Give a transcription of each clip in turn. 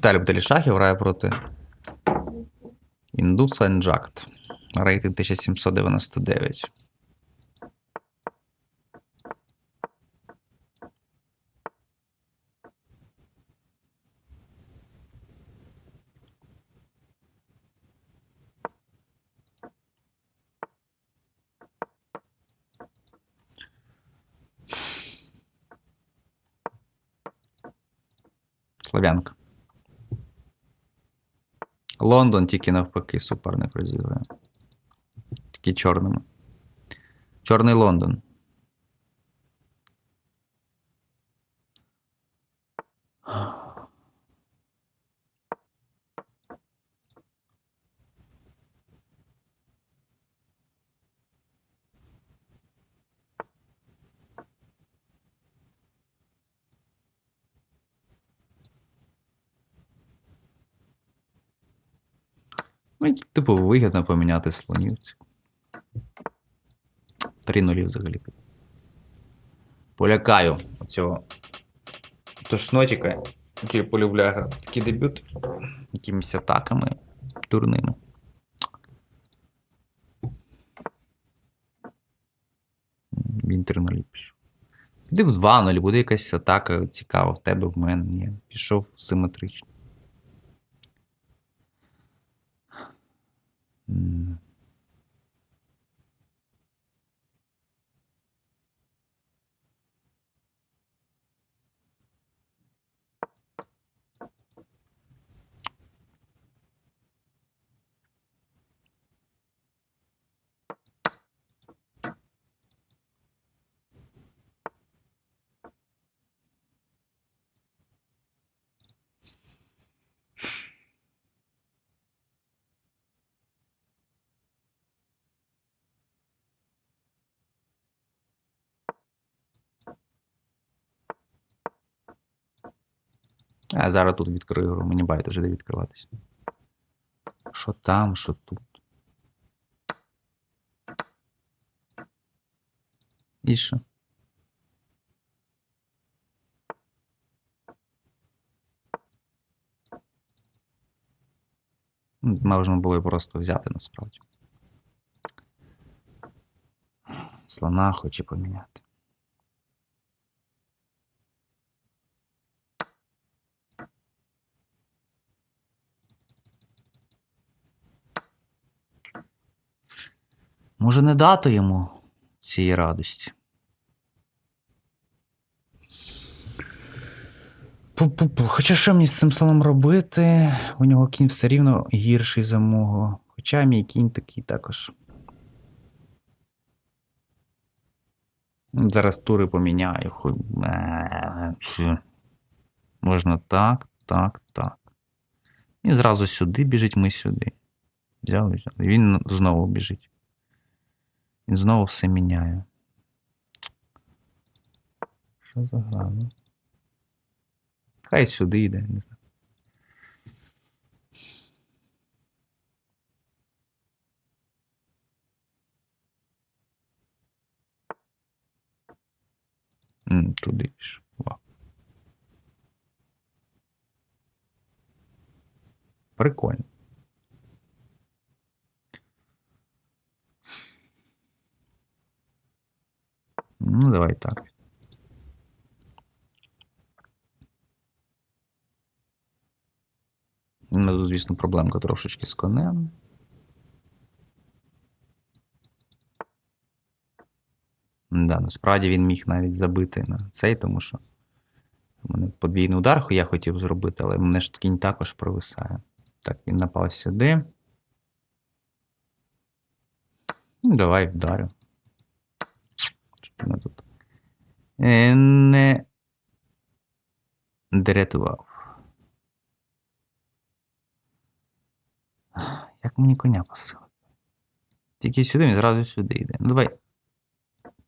Віталій Бутелішахів грає проти Індуса Інджакт. Рейтинг 1799. Слов'янка. Лондон тільки навпаки суперник розіграє. Тільки чорними. Чорний Лондон. Ну, типу, вигідно поміняти слонів. Три нулі взагалі. Полякаю оцього тошнотіка, який полюбляє грати. Такий дебют. Якимись атаками дурними. Він 3 нулі пішов. Піди в 2 0 буде якась атака цікава в тебе в мене. Ні. Пішов симетрично. М. А зараз тут відкрию гру, мені байдуже де відкриватися. Що там, що тут. І що? Можна було і просто взяти насправді. Слона хоче поміняти. Може, не дати йому цієї радості. Хоча що мені з цим слоном робити? У нього кінь все рівно гірший за мого. Хоча мій кінь такий також. Зараз тури поміняю. Е, фу. Можна так, так, так. І зразу сюди біжить, ми сюди. Взяли, взяли. Він знову біжить. Він знову все міняє. Що за гра? ну? Хай сюди йде, не знаю. Туди. Ва. Прикольно. Ну, давай так. Ну, звісно, проблемка трошечки з конем. Да, насправді він міг навіть забити на цей, тому що у мене подвійний удар я хотів зробити, але мене ж кінь також провисає. Так, він напав сюди. Ну, давай вдарю. Щоб тут не дратував. Як мені коня посилити? Тільки сюди, він зразу сюди йде. Ну давай.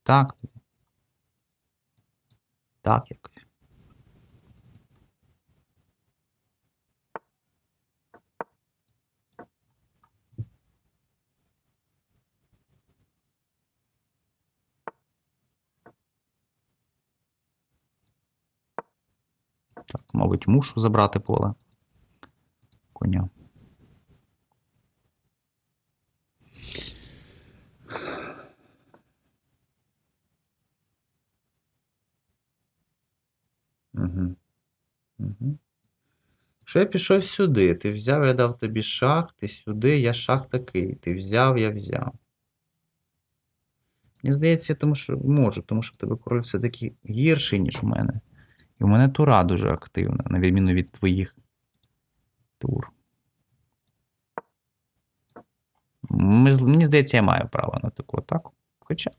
Так. Так якось. Так, мабуть, мушу забрати поле. коня. Угу. Угу. Що я пішов сюди? Ти взяв, я дав тобі шах, ти сюди, я шах такий. Ти взяв, я взяв. Мені здається, тому що можу, тому що в тебе король все-таки гірший, ніж у мене. І у мене тура дуже активна, на відміну від твоїх тур. Мені здається, я маю право на таку атаку. Хоча.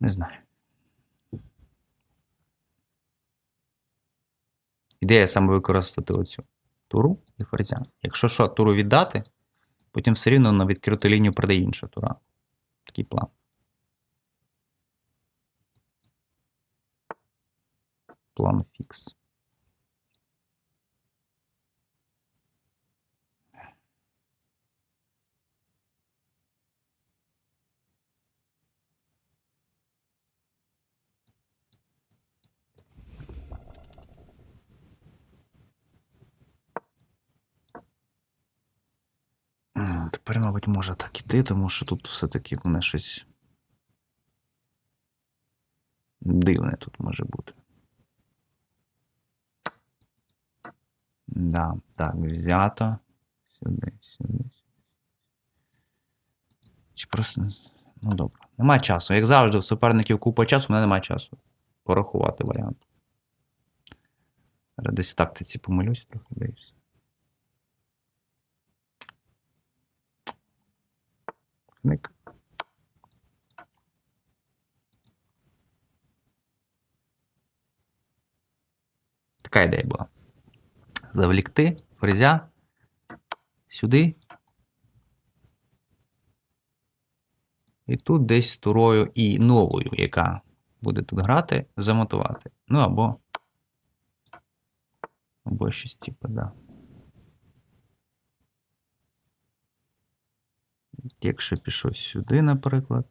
Не знаю. Ідея саме використати оцю туру і ферзя. Якщо що, туру віддати, потім все рівно на відкриту лінію прийде інша тура. Такий план. План фікс. Тепер, мабуть, може так іти, тому що тут все-таки мене щось дивне тут може бути. Да, так, взято. Сюди, сюди. Чи просто. Ну добре. Нема часу. Як завжди, в суперників купа часу, в мене немає часу порахувати варіант. Десь в тактиці помилюсь трохи дивлюсь. Ник. Така ідея була. Завлікти фрезя сюди. І тут десь з турою і новою, яка буде тут грати, замотувати. Ну або. Або щось типу, да. Якщо пішов сюди, наприклад.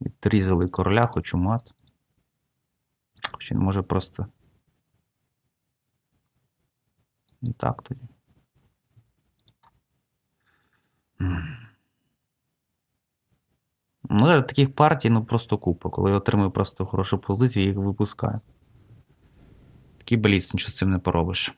Відрізали короля, хочу мат. Хоч він може просто. Не так тоді. Ну, таких партій, ну просто купа. Коли я отримую просто хорошу позицію, я їх випускаю. Такий бліц, нічого з цим не поробиш.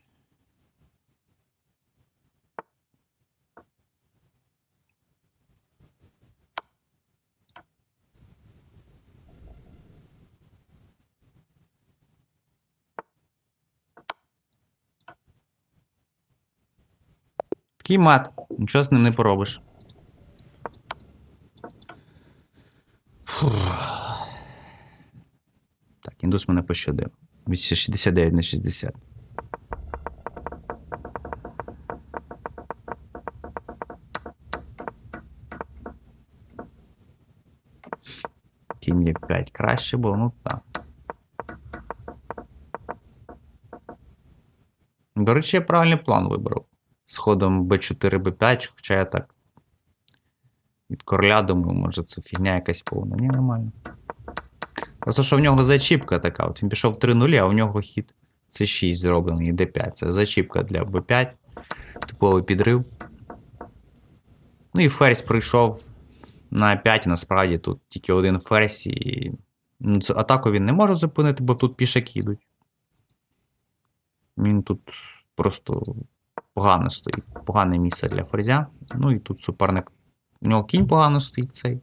Такий мат, нічого з ним не поробиш. Фух. Так, індус мене пощадив. 69 на 60. Кінь є 5 краще було, ну так. До речі, я правильний план вибрав. З ходом b4, b5, хоча я так. Від короля думаю, може це фігня якась повна. Ні, нормально. Просто що в нього зачіпка така. От він пішов 3 нулі, а у нього хід C6 зроблений і D5. Це зачіпка для B5. Типовий підрив. Ну і ферзь прийшов на 5, насправді тут тільки один ферзь. І... ну, Атаку він не може зупинити, бо тут пішаки йдуть. Він тут просто погано стоїть. Погане місце для ферзя. Ну і тут суперник. У нього кінь погано стоїть цей.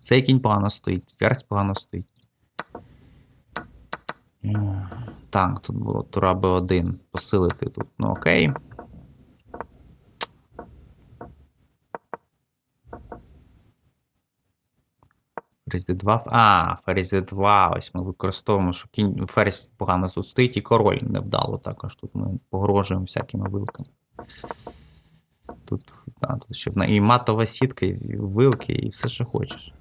Цей кінь погано стоїть, ферзь погано стоїть. Так, тут було тура Б1. Посилити тут. Ну окей. Ферзь D2. А, ферзь D2. Ось ми використовуємо, що кінь ферзь погано тут стоїть, і король невдало також. Тут ми погрожуємо всякими вилками. Тут, да, тут ще і матова сітка, і вилки, і все, що хочеш.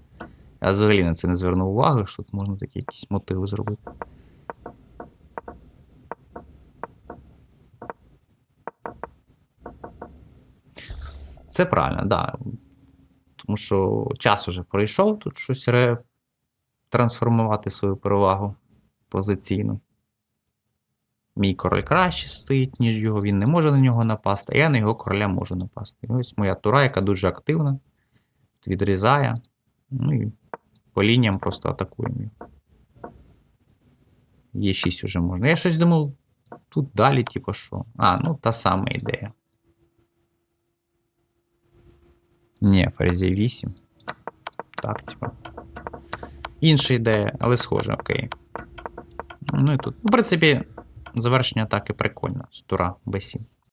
Я взагалі на це не звернув уваги, що тут можна такі якісь мотиви зробити. Це правильно, так. Да. Тому що час уже пройшов, тут щось ре... трансформувати свою перевагу позиційну. мій король краще стоїть, ніж його, він не може на нього напасти, а я на його короля можу напасти. І ось моя тура, яка дуже активна, відрізає. Ну і по лініям просто атакуємо. Є 6 уже можна. Я щось думав, тут далі, типу, що. А, ну та сама ідея. Ні, ферзь 8. Так, типу. Інша ідея, але схоже, окей. Ну і тут. В принципі, завершення атаки прикольно. Тура b7.